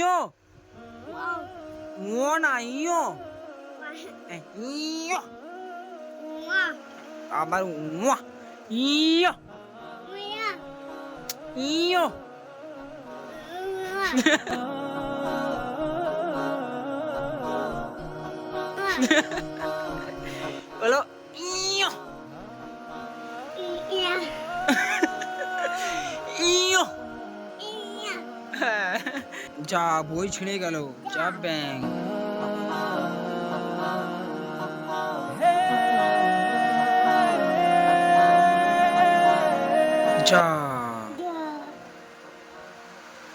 ইয়ো Wow. ও না ইয়ো Wow. এ, ইয়ো Wow. আবার যা বই ছিঁড়ে গেল, যা ব্যাং যা।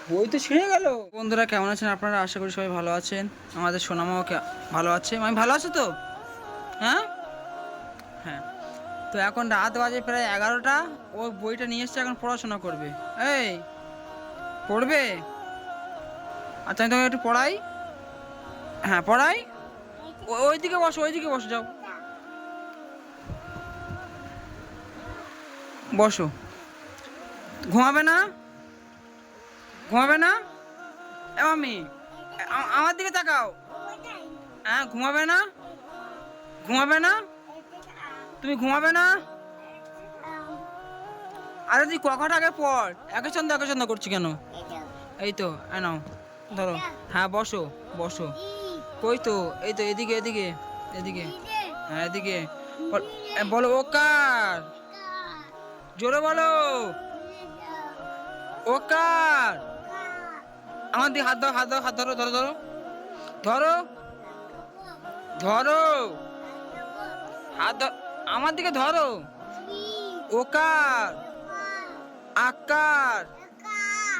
বই তো ছিঁড়ে গেল। বন্ধুরা, কেমন আছেন আপনারা? আশা করি সবাই ভালো আছেন। আমাদের সোনামাও ভালো আছে? আমি ভালো আছো তো? হ্যাঁ? হ্যাঁ। তো এখন রাত বাজে প্রায় এগারোটা। ও বইটা নিয়ে এসছে, এখন পড়াশোনা করবে। এই, পড়বে? আচ্ছা আমি তোমাকে একটু পড়াই। হ্যাঁ পড়াই। ও- ওইদিকে বসো ওইদিকে বসো, যাও। বসো। ঘুমাবে না? ঘুমাবে না? এ মামি আমার দিকে তাকাও। হ্যাঁ ঘুমাবে না? ঘুমাবে না? তুমি ঘুমাবে না? আরে তুই কখন আগে পড়। একে চন্দ একে চন্দ করছি কেন? এই তো নাও। ধরো। হ্যাঁ বসো বসো। কই তো? এই তো এদিকে এদিকে এদিকে। হ্যাঁ এদিকে। বল- ওকার জোরে বলো। ওকার আমার দিকে হাত দাও হাত দাও হাত ধরো ধরো ধরো। ধরো। ধরো। হাত ধর আমার দিকে ধরো। ওকার আকার।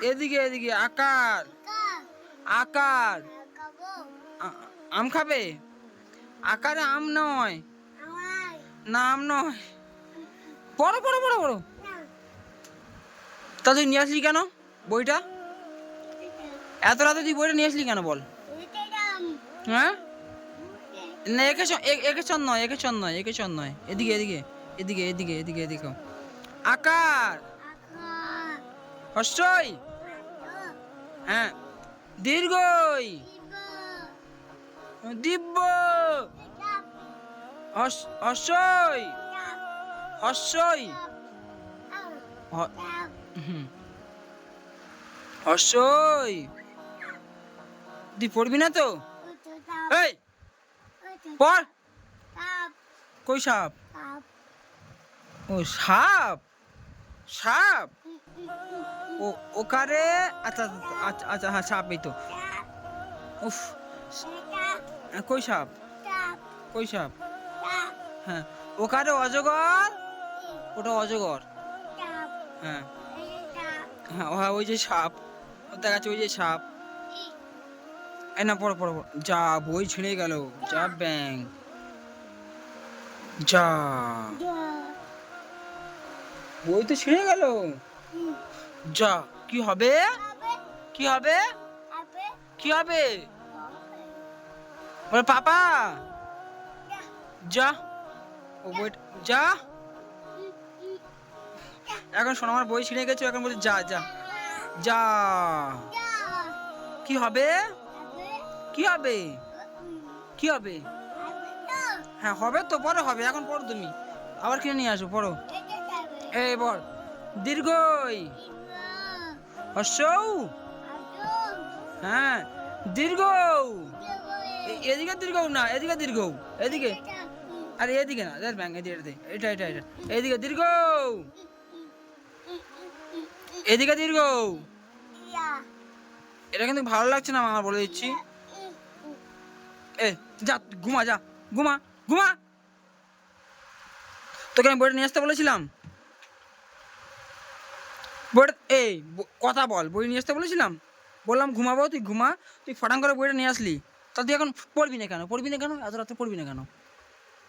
এদিকে এদিকে আকার। আকার। আম খাবে? আকারে আম নয়। না আম নয়। পড়ো পড়ো পড়ো পড়ো। তা তুই নিয়ে আসলি কেন বইটা? এত রাতে তুই বইটা নিয়ে আসলি কেন বল? হ্যাঁ? না একে একে চন নয় একে চন নয় একে চন নয়। এদিকে এদিকে এদিকে এদিকে এদিকে এদিকে। আকার। হস্যই হ্যাঁ। দীর্ঘই। দিব্য। হ- হুম। হস্যই তুই পড়বি না তো? এই! পড়। কই সাপ? ও, সাপ? সাপ? ও ওকারে আচ্ছা আচ্ছা আচ্ছা হ্যাঁ সাপ এই তো উফ কই সাপ? কই সাপ? হ্যাঁ ওকারে অজগর? ওটা অজগর। হ্যাঁ। হ্যাঁ হ্যাঁ ওই যে সাপ। দেখা যাচ্ছে ওই যে সাপ। এই না পড়ো পড়ো। যা বই ছিঁড়ে গেল। যা ব্যাং। যা। বই তো ছিঁড়ে গেল। যা কি হবে? কি হবে? কি হবে? বলে পাপা! যা। ও বই যা। এখন শোনো আমার বই ছিঁড়ে গেছে এখন বলছে যা যা। যা। কি হবে? কি হবে? কি হবে? হ্যাঁ হবে তো পরে হবে এখন পড়ো তুমি। আবার কিনে নিয়ে আসো পড়ো। এই বল। দীর্ঘই। হর্ষৌ? হ্যাঁ দীর্ঘ। এদিকে দীর্ঘ না, এদিকে দীর্ঘ, এদিকে। আরে এদিকে না, দেখ ব্যাং এদিকে। এটা এটা এটা। এদিকে দীর্ঘ। এদিকে দীর্ঘ। এটা কিন্তু ভালো লাগছে না আমার বলে দিচ্ছি। এ, যা, ঘুমা যা, ঘুমা ঘুমা। তোকে আমি বইটা নিয়ে আসতে বলেছিলাম। বইটা এই কথা বল বই নিয়ে আসতে বলেছিলাম। বললাম ঘুমাবো তুই ঘুমা তুই ফটাং করে বইটা নিয়ে আসলি। তা তুই এখন পড়বি না কেন? পড়বি না কেন? এত রাতে পড়বি না কেন?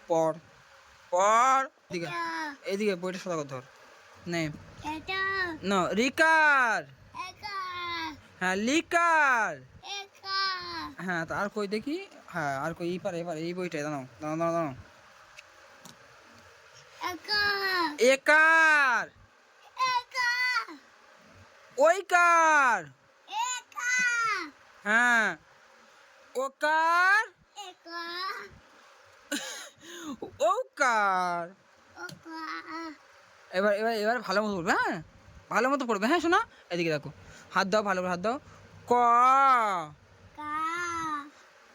পড় পড়। এদিকে এইদিকে বইটা সদা ধর। নে। না রিকার। হ্যাঁ লিকার। হ্যাঁ তা আর কই দেখি? হ্যাঁ আর কই এই পারে এবার এই বইটাই দাঁড়াও দাঁড়াও দাঁড়াও দাঁড়াও। একার। ওইকার হ্যাঁ। ওকার Eka. ওকার Oka. এবার এবার এবার ভালো মতো পড়বে হ্যাঁ? ভালো মতো পড়বে হ্যাঁ শোনা? এদিকে দেখো। হাত দাও ভালো করে হাত দাও। ক?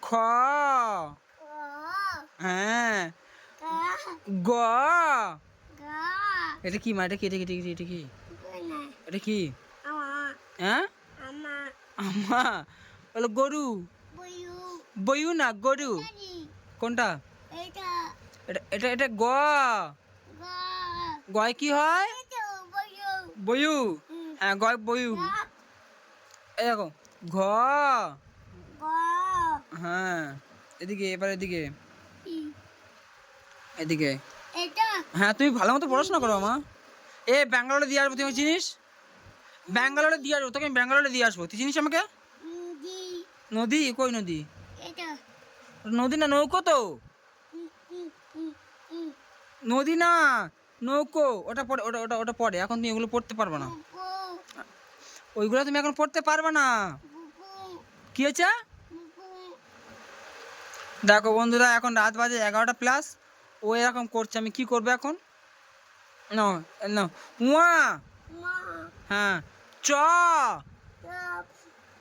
খ? হ্যাঁ। গ? এটা কি মা? এটা কি এটা কি এটা কি এটা কি Guna. এটা কি Ama. হ্যাঁ. আমা। বলো গরু. বইউ না গরু? কোনটা? এটা। এটা এটা গ। গয় কি হয়? বইউ. হ্যাঁ গয় বইউ এই দেখো ঘ। হ্যাঁ এদিকে এবার এদিকে। এদিকে। হ্যাঁ তুমি ভালো মতো পড়াশোনা করো মা। এ ব্যাঙ্গালোরে দিয়ে আসব তুমি চিনিস? ব্যাঙ্গালোরে দিয়ে আসব তোকে আমি ব্যাঙ্গালোরে দিয়ে আসব। তুই চিনিস আমাকে? নদী। কই নদী. নদী না নৌকো তো. নদী না নৌকো। ওটা পড়ে ওটা ওটা ওটা পড়ে এখন তুমি এগুলো পড়তে পারবে না। ওইগুলো তুমি এখন পড়তে পারবে না. কি হয়েছে? দেখো বন্ধুরা এখন রাত বাজে এগারোটা প্লাস ও এরকম করছে আমি কি করব এখন? না না। উয়া. হ্যাঁ। চ।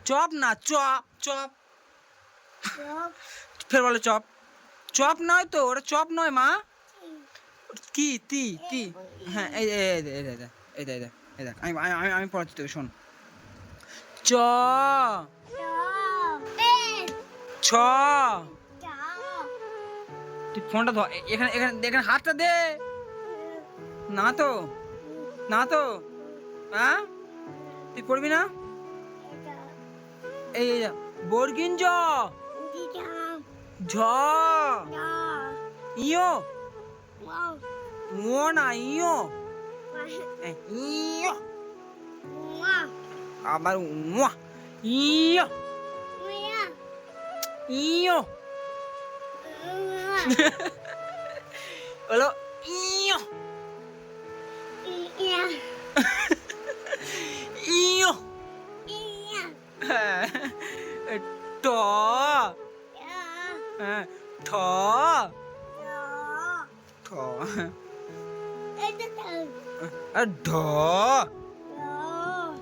চপ। না চপ। চপ। ফের বলো চপ। চপ নয় তো ওটা চপ নয় মা। কি তি তি হ্যাঁ এই এই এই দেখ, এই দেখ, এই দেখ, আমি আমি আমি- পড়াচ্ছি তোকে শোন। চ. ছ। তুই ফোনটা ধর এখানে এখানে এখানে হাতটা দে। না তো না তো। হ্যাঁ তুই পড়বি না Eta. এই এই যা। বর্গিন জ Di jam. ঝ Ya. ইয়ো Wow. ও না ইয়ো Wah. এই, ইয়ো Wah. আবার উয়া ইয়ো Mia. ইয়ো Wah. হলো ইয়ো Iya. ইয়ো ট হ্যাঁ ঠ। ঠ। tahu. ঢ।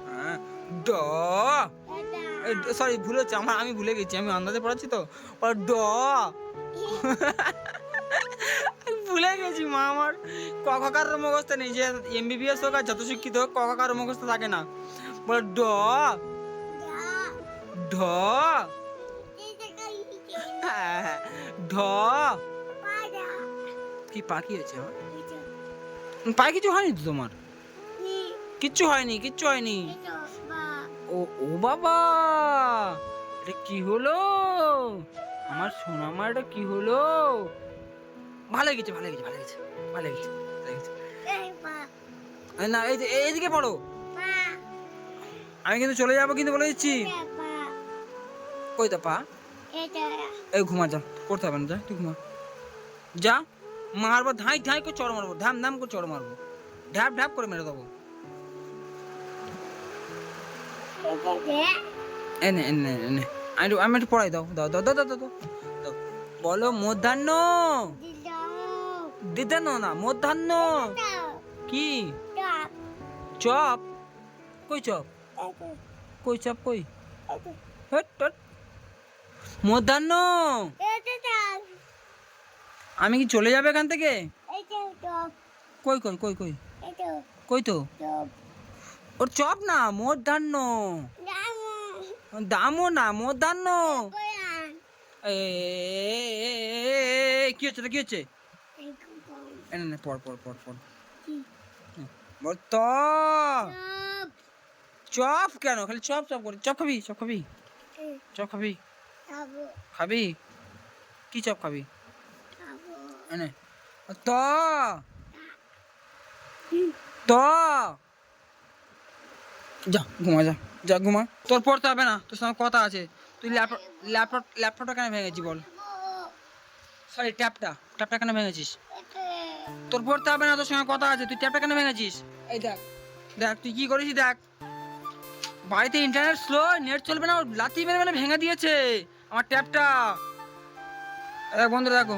হ্যাঁ, ড। সরি ভুল হচ্ছে আমার আমি ভুলে গেছি আমি আন্দাজে পড়াচ্ছি তো। ড। ভুলে গেছি মা আমার। ককাকার মুখস্থ নেই যে এমবিবিএস হোক আর যত শিক্ষিত হোক ককাকার মুখস্থ থাকে না। বলে ড. ঢ। ঢ. কি পাখি হয়েছে আমার. পায়ে কিছু হয়নি তো তোমার? কিচ্ছু হয়নি কিচ্ছু হয়নি। ও ও বাবা! এটা কি হলো? আমার সোনা আমার এটা কি হলো? ভালো গেছে ভালো গেছে ভালো গেছে ভালো গেছে ভালো গেছে না, এই এইদিকে পড়ো। আমি কিন্তু চলে যাব কিন্তু বলে দিচ্ছি. কই তো পা এই ঘুমা যা পড়তে হবে না যা তুই ঘুমা। যা মারবো ধাই ধাই করে চড় মারবো ধাম ধাম করে চড় মারবো। ঢাপ ঢাপ করে মেরে দেবো। এনে এনে এনে আমি আমি একটু পড়াই দাও দাও দাও দাও দাও দাও দাও। বলো মধ্যাহ্ন. দিদানো না মধ্যাহ্ন. কি? চপ। কই চপ. কই চপ কই? হট। মধ্যাহ্ন। আমি কি চলে যাবে এখান থেকে? কই কই কই কই? কই তো? ওর চপ না মধ্যাহ্ন. দামও না মধ্যাহ্ন। কি হচ্ছে কি হচ্ছে? নে পড় Di. বল ত চপ। কেন? খালি চপ চপ করে। চপ খাবি? চপ খাবি. চপ খাবি. খাবি। কি চপ খাবি? Tabu. এনে। ত। ত। যা ঘুমা যা। যা ঘুমা। তোর পড়তে হবে না। তোর সঙ্গে কথা আছে। তুই ল্যাপটপ ল্যাপটপ ল্যাপটপটা কেন ভেঙেছি বল? সরি ট্যাপটা। ট্যাপটা কেন ভেঙেছিস? তোর পড়তে হবে না। তোর সঙ্গে কথা আছে। তুই ট্যাপটা কেন ভেঙেছিস? এই দেখ। দেখ তুই কি করেছিস দেখ? বাড়িতে ইন্টারনেট স্লো নেট চলবে না। ওর লাতি মেরে মেরে ভেঙে দিয়েছে। আমার ট্যাপটা। দেখ বন্ধুরা দেখো।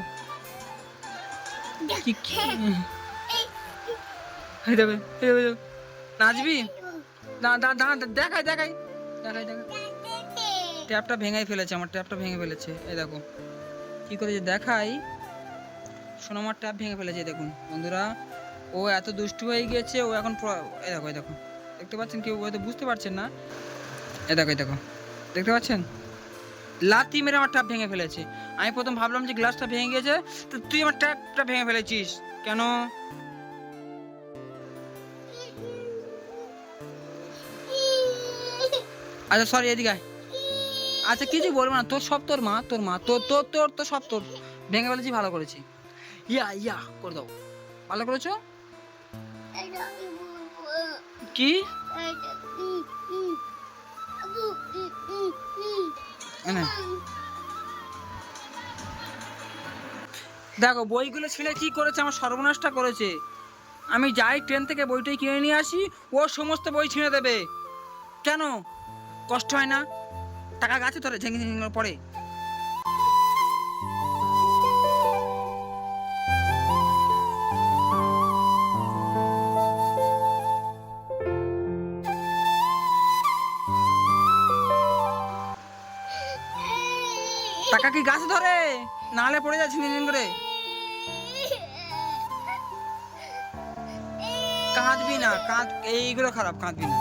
কি দেবে। নাচবি? না দেখাই দেখাই। দেখাই দেখাই। ট্যাপটা ভেঙে ফেলেছে আমার ট্যাপটা ভেঙে ফেলেছে। এই দেখো। কি করেছে? দেখাই। সোনামার ট্যাপ ভেঙে ফেলেছে দেখুন। বন্ধুরা ও এত দুষ্টু হয়ে গিয়েছে ও এখন এই দেখো এই দেখো। দেখতে পাচ্ছেন কেউ হয়তো বুঝতে পারছেন না। এই দেখো এই দেখো। দেখতে পাচ্ছেন? লাথি মেরে আমার ট্যাপ ভেঙে ফেলেছে। আমি প্রথম ভাবলাম যে গ্লাসটা ভেঙে গেছে তো তুই আমার ট্যাপটা ভেঙে ফেলেছিস। কেন? আচ্ছা সরি এদিকে। আচ্ছা কিছু বলব না তোর সব তোর মা তোর মা তোর তোর তোর তো সব তোর। ভেঙে ফেলেছি ভালো করেছি। ইয়া ইয়া করে দাও। ভালো করেছ? কি? দেখো, বইগুলো ছেলে কি করেছে, আমার সর্বনাশটা করেছে। আমি যাই ট্রেন থেকে বইটাই কিনে নিয়ে আসি, ও সমস্ত বই ছিঁড়ে দেবে। কেন? কষ্ট হয় না? টাকা গাছে ধরে ঝেঙে ঝেঙে পড়ে। টাকা কি গাছে ধরে? নাহলে পড়ে ঝিঙে ঝিঙে করে। কাঁদবি না, কাঁদ, এইগুলো খারাপ, কাঁদবি না।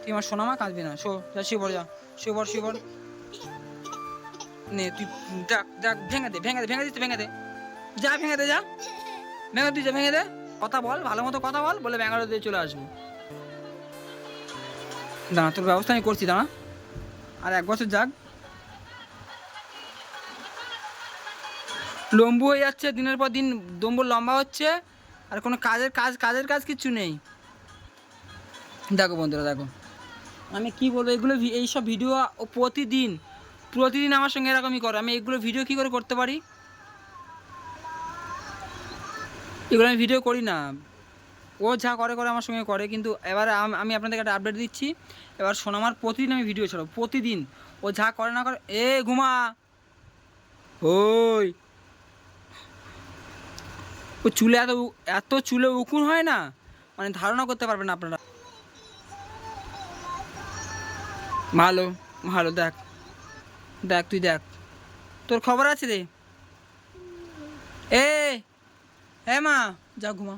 তুই আমার সোনামা? কাঁদবি না। শো, যা শিবর যা। শিবর শিবর নে, তুই ডাক ডাক ভেঙে দে ভেঙে দে, ভেঙে দিস তো, ভেঙে দে। যা, ভেঙে দে, যা। ভেঙে দিস ভেঙে দে। কথা বল, ভালো মতো কথা বল, বলে ব্যাঙ্গালোর দিয়ে চলে আসব। দাঁড়া, তোর ব্যবস্থা আমি করছি, দাঁড়া। আর এক বছর যাক। লম্বু হয়ে যাচ্ছে, দিনের পর দিন দম্বুর লম্বা হচ্ছে, আর কোনো কাজের কাজ কাজের কাজ কিচ্ছু নেই। দেখো বন্ধুরা, দেখো। আমি কি বলব, এগুলো এইসব ভিডিও প্রতিদিন প্রতিদিন আমার সঙ্গে এরকমই করে। আমি এগুলো ভিডিও কি করে করতে পারি? এগুলো আমি ভিডিও করি না। ও যা করে করে আমার সঙ্গে করে, কিন্তু এবার আমি আপনাদেরকে একটা আপডেট দিচ্ছি। এবার সোনামার প্রতিদিন আমি ভিডিও ছাড়ব, প্রতিদিন। ও যা করে না করে, এ ঘুমা। ওই। ও চুলে এত এত চুলে উকুন হয় না মানে ধারণা করতে পারবেন আপনারা। ভালো ভালো, দেখ। দেখ, তুই দেখ। তোর খবর আছে রে? এ হ্যাঁ মা যা ঘুমা